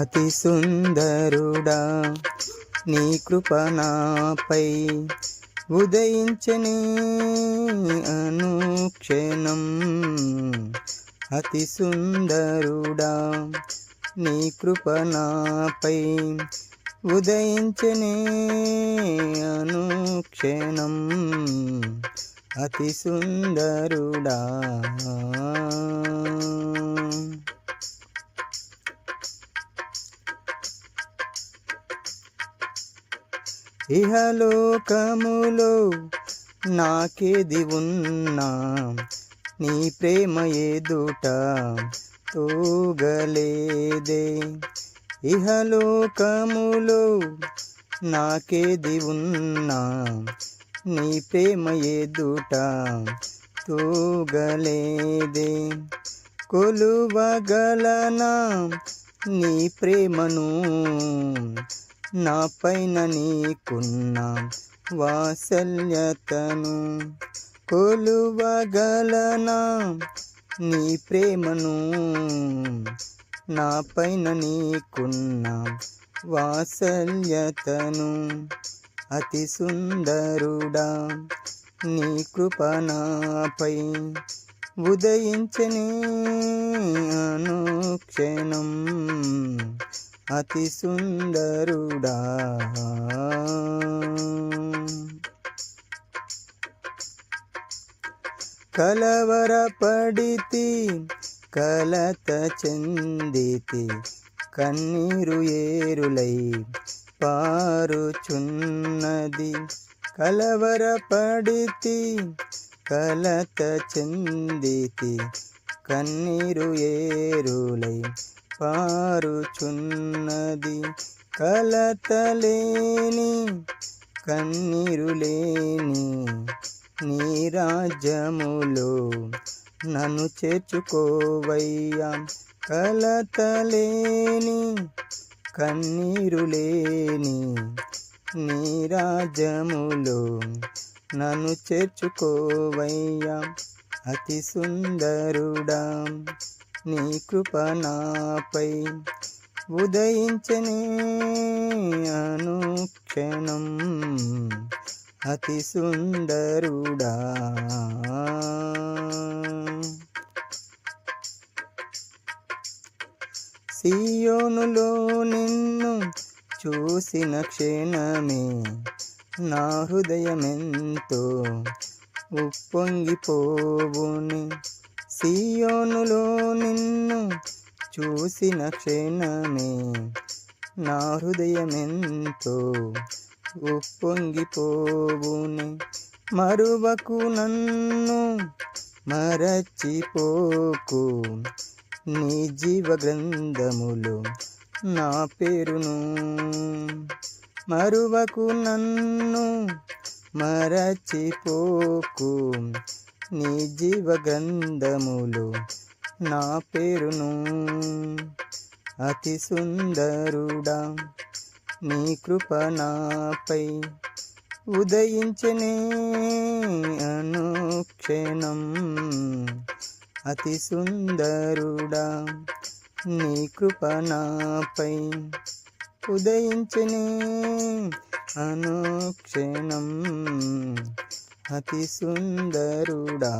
అతి సుందరుడా నీ కృపణపై ఉదయించని అనుక్షణం. అతి సుందరుడా నీ కృపణపై ఉదయించని అనుక్షణం. అతి సుందరుడా. ఇహలోకములో నాకేది ఉన్నా నీ ప్రేమ ఎదుట తూగలేదే. ఇహలోకములో నాకేది ఉన్నా నీ ప్రేమ ఎదుట తూగలేదే. కొలువగలనా నీ ప్రేమను? నా పైన నీకున్న వాత్సల్యతను కొలువగలనా? నీ ప్రేమను నా పైన నీకున్న వాత్సల్యతను అతి సుందరుడా నీ కృపణపై ఉదయించని అనుక్షణం అతి సుందరుడా. కలవరపడితి కలత చెందితి కన్నీరు ఏరులై పారుచున్నది. కలవరపడితి కలత చెందితి కన్నీరు ఏరులై పారుచున్నది కలతలేని కన్నీరులేని నీ రాజ్యములో నన్ను చేర్చుకోవయ్యా. కలతలేని కన్నీరులేని నీ రాజ్యములో నన్ను చేర్చుకోవయ్యా. అతి సుందరుడా. నీ నాపై ఉదయించని అనుక్షణం. అతి సుందరుడా. సియోనులో నిన్ను చూసిన క్షణమే నా హృదయమెంతో ఉప్పొంగిపోవుని. సియోనులో నిన్ను చూసిన క్షణమే నా హృదయమెంతో ఉప్పొంగిపోవుని. మరువకు నన్ను మరచిపోకు. నీ జీవ గ్రంథములు నా పేరును మరువకు నన్ను మరచిపోకు. నీ జీవ గ్రంథములు నా పేరును అతి సుందరుడా. నీ కృప నాపై ఉదయించనే అనుక్షణం అతి సుందరుడా. నీ కృప నాపై ఉదయించనే అనుక్షణం అతి సుందరుడా.